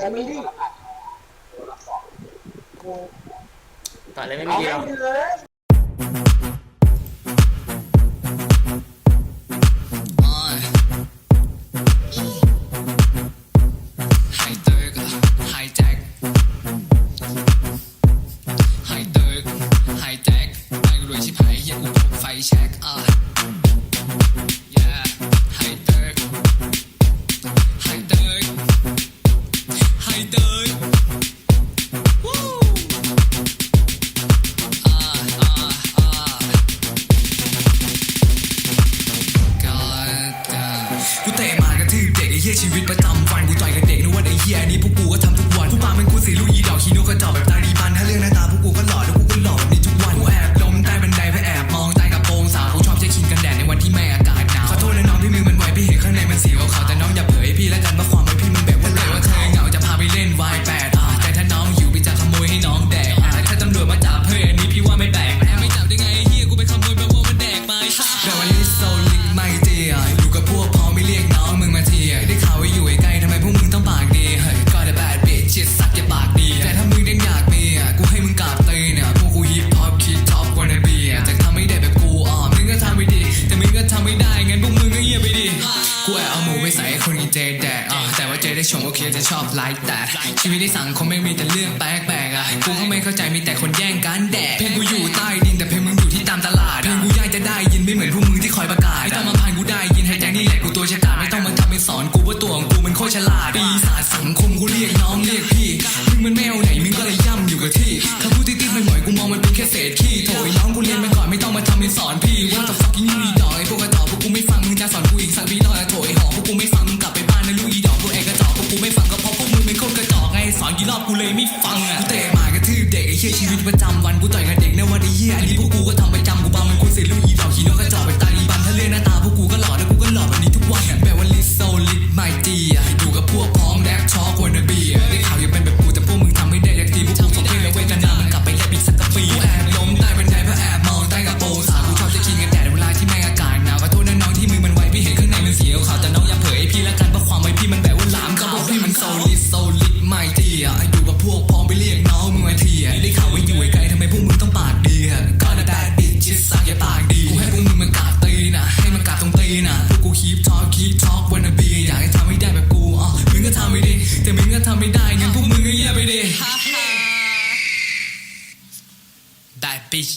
แต่ไม่ดีต่อเลยไม่มีดีหรอกไฮเติร์กไฮแจ็คไฮเติร์กไฮแจ็คไอ้กูรวยชิบหายเฮียกูพกไฟแช็กอะ เหี้ยชีวิตประจำวันกูต่อยกับเด็กนึกว่าไอ้เหี้ยนี้พวกกูก็ทำทุกวันผู้ปาเป็นกูสีลูกยีดอกฮีโนกระจอกแบบาไแดกอะแต่ว่าเจได้ชมโอเคจะชอบไลค์แต่ชีวิตในสังคมไม่มีแต่เรื่องแปลกๆอะกูก็ไม่เข้าใจมีแต่คนแย่งกันแดกเพลงกูอยู่ใต้ดินแต่เพลงมึงอยู่ที่ตามตลาดเพลงกูยากจะได้ยินไม่เหมือนพวกมึงที่คอยประกาศไม่ต้องมาพานกูได้ยินให้แจ้งนี่แหละกูตัวฉกาจไม่ต้องมาทำเป็นสอนกูว่าตัวของกูมันโคตรฉลาดปีศาจสังคมกูเรียกน้องเรียกพี่มึงมันแมวไหนมึงก็เลยย่ำอยู่กับที่คำพูดที่ติดไม่หมอยกูมองมันเป็นแค่เศษขี้โถยน้องกูเรียนมาก่อนไม่ต้องมาทำเป็นสอนพี่ว่าจะ fucking ยูนีดอกไอ้พวกกระจอกพวกกูไม่ฟังมึงจะสอนกูอีกสักปีหน่อยโถยหอพวกกูไม่ฟัง กูเลยไม่ฟังอะกูเตะหมากระทืบเด็กไอ้เหี้ยชีวิตประจำวันกูต่อยกับเด็กในวันไอ้เหี้ยอันนี้พวกกูก็ทำประจำกู บอกพี่มันโซลิดโซลิดไม่ดีอะอยู่กับพวกพ้องไปเรียกน้องมึงมาทีอ่ได้ข่าวว่าอยู่ไกลทำไมพวกมึงต้องปากดีก็ได้แต่บิดชิดสักอย่าปากดีกูให้พวกมึงมันกราบตีน่ะให้มันกราบตรงตีน่ะพวกกูคีปทอล์กคีปทอล์กวันนบีอยากให้ทำให้ได้แบบกูอะมึงก็ทำไม่ไดีแต่มึงก็ทำไม่ได้งั้นพวกมึงก็แย่ไปดิ That bitch